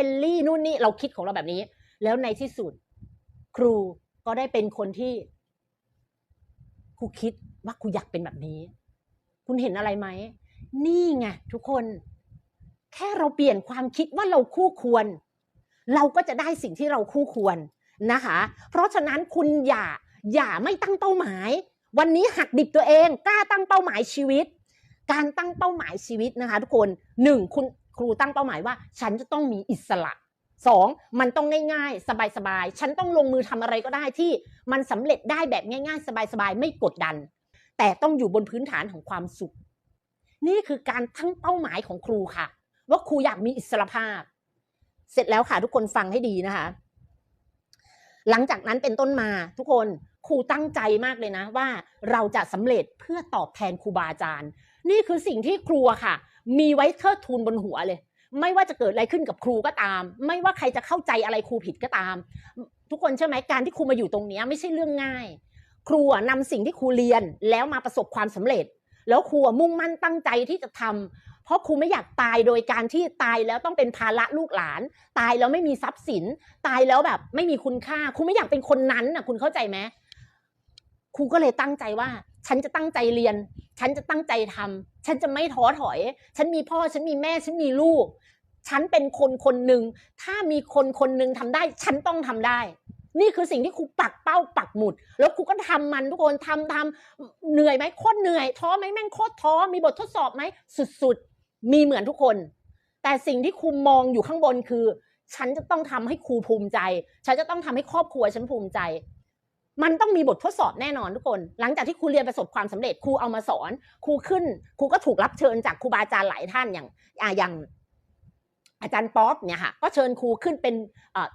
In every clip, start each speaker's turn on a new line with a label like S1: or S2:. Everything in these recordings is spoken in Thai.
S1: รนลี่นู่นนี่เราคิดของเราแบบนี้ แล้วในที่สุด ครูก็ได้เป็นคนที่ครูคิดว่าครูอยากเป็นแบบนี้ คุณเห็นอะไรไหม นี่ไงทุกคน แค่เราเปลี่ยนความคิดว่าเราคู่ควร เราก็จะได้สิ่งที่เราคู่ควรนะคะ เพราะฉะนั้นคุณอย่าอย่าไม่ตั้งเป้าหมาย วันนี้หักดิบตัวเอง กล้าตั้งเป้าหมายชีวิต การตั้งเป้าหมายชีวิตนะคะ ทุกคนหนึ่งคุณ รูตั้งเป้าหมายว่า ฉันจะต้องมีอิสระสองมันต้องง่ายๆ สบายๆ ฉันต้องลงมือทำอะไรก็ได้ที่มันสำเร็จได้แบบง่ายๆ สบายๆ ไม่กดดัน แต่ต้องอยู่บนพื้นฐานของความสุข นี่คือการตั้งเป้าหมายของครูค่ะ ว่าครูอยากมีอิสรภาพ เสร็จแล้วค่ะทุกคนฟังให้ดีนะคะ หลังจากนั้นเป็นต้นมาทุกคนครูตั้งใจมากเลยนะว่าเราจะสำเร็จเพื่อตอบแทนครูบาอาจารย์ นี่คือสิ่งที่ครูค่ะ มีไว้เทิดทูนบนหัวเลย ไม่ว่าจะเกิดอะไรขึ้นกับครูก็ตาม ไม่ว่าใครจะเข้าใจอะไรครูผิดก็ตาม ทุกคนเชื่อไหมการที่ครูมาอยู่ตรงนี้ไม่ใช่เรื่องง่าย ครูอะนำสิ่งที่ครูเรียนแล้วมาประสบความสำเร็จ แล้วครูมุ่งมั่นตั้งใจที่จะทำเพราะครูไม่อยากตายโดยการที่ตายแล้วต้องเป็นภาระลูกหลาน ตายแล้วไม่มีทรัพย์สิน ตายแล้วแบบไม่มีคุณค่าครูไม่อยากเป็นคนนั้นนะคุณเข้าใจไหมครูก็เลยตั้งใจว่า ฉันจะตั้งใจเรียน ฉันจะตั้งใจทำฉันจะไม่ท้อถอย ฉันมีพ่อ ฉันมีแม่ ฉันมีลูก ฉันเป็นคนคนหนึ่ง ถ้ามีคนคนหนึ่งทำได้ ฉันต้องทำได้ นี่คือสิ่งที่ครูปักเป้าปักหมุด แล้วครูก็ทำมันทุกคนทำทำเหนื่อยไหมโคตรเหนื่อย ท้อไหมแม่งโคตรท้อ มีบททดสอบไหมสุดๆ มีเหมือนทุกคน แต่สิ่งที่ครูมองอยู่ข้างบนคือ ฉันจะต้องทำให้ครูภูมิใจ ฉันจะต้องทำให้ครอบครัวฉันภูมิใจ มันต้องมีบททดสอบแน่นอนทุกคน หลังจากที่ครูเรียนประสบความสำเร็จครูเอามาสอนครูขึ้นครูก็ถูกรับเชิญจากครูบาอาจารย์หลายท่านอย่างอ่าอย่างอาจารย์ป๊อปเนี่ยค่ะก็เชิญครูขึ้นเป็น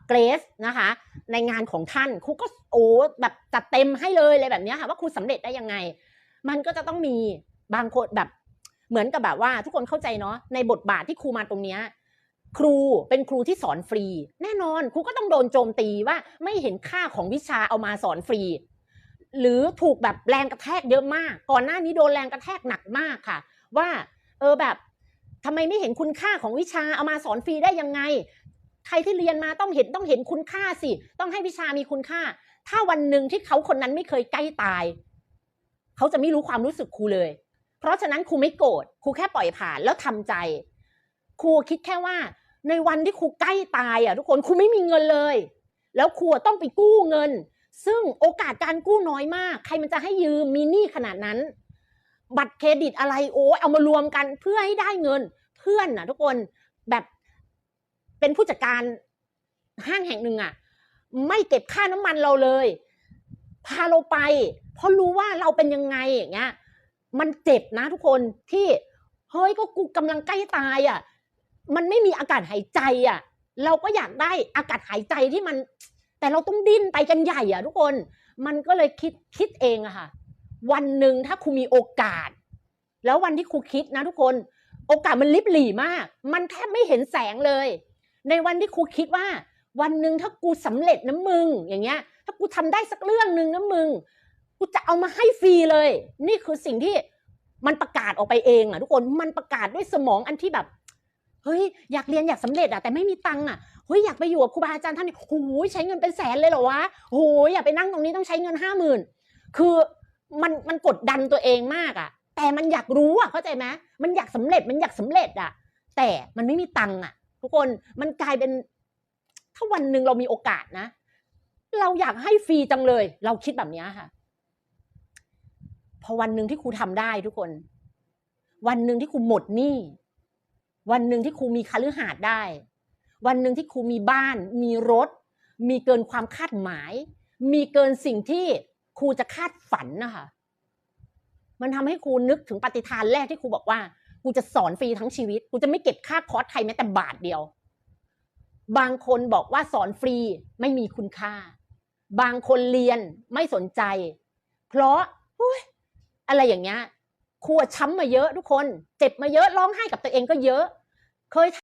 S1: เกรสนะคะในงานของท่านครูก็โอ้แบบจัดเต็มให้เลยเลยแบบนี้ค่ะว่าครูสำเร็จได้ยังไง มันก็จะต้องมีบางคนแบบเหมือนกับแบบว่าทุกคนเข้าใจเนาะในบทบาทที่ครูมาตรงเนี้ย ครูเป็นครูที่สอนฟรี แน่นอนครูก็ต้องโดนโจมตีว่าไม่เห็นค่าของวิชาเอามาสอนฟรี หรือถูกแบบแรงกระแทกเยอะมาก ก่อนหน้านี้โดนแรงกระแทกหนักมากค่ะ ว่าเออแบบทำไมไม่เห็นคุณค่าของวิชาเอามาสอนฟรีได้ยังไง ใครที่เรียนมาต้องเห็นต้องเห็นคุณค่าสิ ต้องให้วิชามีคุณค่า ถ้าวันหนึ่งที่เขาคนนั้นไม่เคยใกล้ตาย เขาจะไม่รู้ความรู้สึกครูเลย เพราะฉะนั้นครูไม่โกรธครูแค่ปล่อยผ่านแล้วทำใจ ครูคิดแค่ว่า ในวันที่ครูใกล้ตายอะทุกคนครูไม่มีเงินเลย แล้วครูต้องไปกู้เงิน ซึ่งโอกาสการกู้น้อยมาก ใครมันจะให้ยืมมีหนี้ขนาดนั้น บัตรเครดิตอะไรโอ้เอามารวมกันเพื่อให้ได้เงิน เพื่อนน่ะ ทุกคนแบบเป็นผู้จัดการห้างแห่งหนึ่งอะ ไม่เก็บค่าน้ำมันเราเลย พาเราไป เพราะรู้ว่าเราเป็นยังไงอย่างเงี้ย มันเจ็บนะทุกคนที่เฮ้ยก็กูกำลังใกล้ตายอะ มันไม่มีอากาศหายใจอะ เราก็อยากได้อากาศหายใจที่มัน แต่เราต้องดิ้นไปกันใหญ่อะทุกคนมันก็เลยคิดคิดเองอะค่ะ วันหนึ่งถ้าครูมีโอกาส แล้ววันที่ครูคิดนะทุกคน โอกาสมันลิบหลี่มาก มันแทบไม่เห็นแสงเลย ในวันที่ครูคิดว่า วันหนึ่งถ้ากูสำเร็จนะมึง อย่างเงี้ย ถ้ากูทำได้สักเรื่องหนึ่งนะมึงกูจะเอามาให้ฟรีเลย นี่คือสิ่งที่มันประกาศออกไปเองอะทุกคนมันประกาศด้วยสมองอันที่แบบ เฮ้ยอยากเรียนอยากสำเร็จอะแต่ไม่มีตังค์อะเฮ้ยอยากไปอยู่กับครูบาอาจารย์ท่านนี้โอ้ยใช้เงินเป็นแสนเลยเหรอวะโอ้ยอยากไปนั่งตรงนี้ต้องใช้เงินห้าหมื่นคือมันมันกดดันตัวเองมากอะแต่มันอยากรู้อะเข้าใจไหมมันอยากสำเร็จมันอยากสำเร็จอะแต่มันไม่มีตังค์อะทุกคนมันกลายเป็น ถ้าวันหนึ่งเรามีโอกาสนะ เราอยากให้ฟรีจังเลย เราคิดแบบนี้ค่ะ พอวันหนึ่งที่ครูทำได้ทุกคน วันหนึ่งที่ครูหมดหนี้ วันหนึ่งที่ครูมีคฤหาสน์ได้ วันหนึ่งที่ครูมีบ้าน มีรถ มีเกินความคาดหมาย มีเกินสิ่งที่ครูจะคาดฝันนะคะมันทำให้ครูนึกถึงปฏิทานแรกที่ครูบอกว่ากูจะสอนฟรีทั้งชีวิตกูจะไม่เก็บค่าคอร์สใครแม้แต่บาทเดียว บางคนบอกว่าสอนฟรีไม่มีคุณค่า บางคนเรียนไม่สนใจ เพราะอุ๊ยอะไรอย่างเงี้ยครูช้ำมาเยอะทุกคน เจ็บมาเยอะร้องไห้กับตัวเองก็เยอะ เคย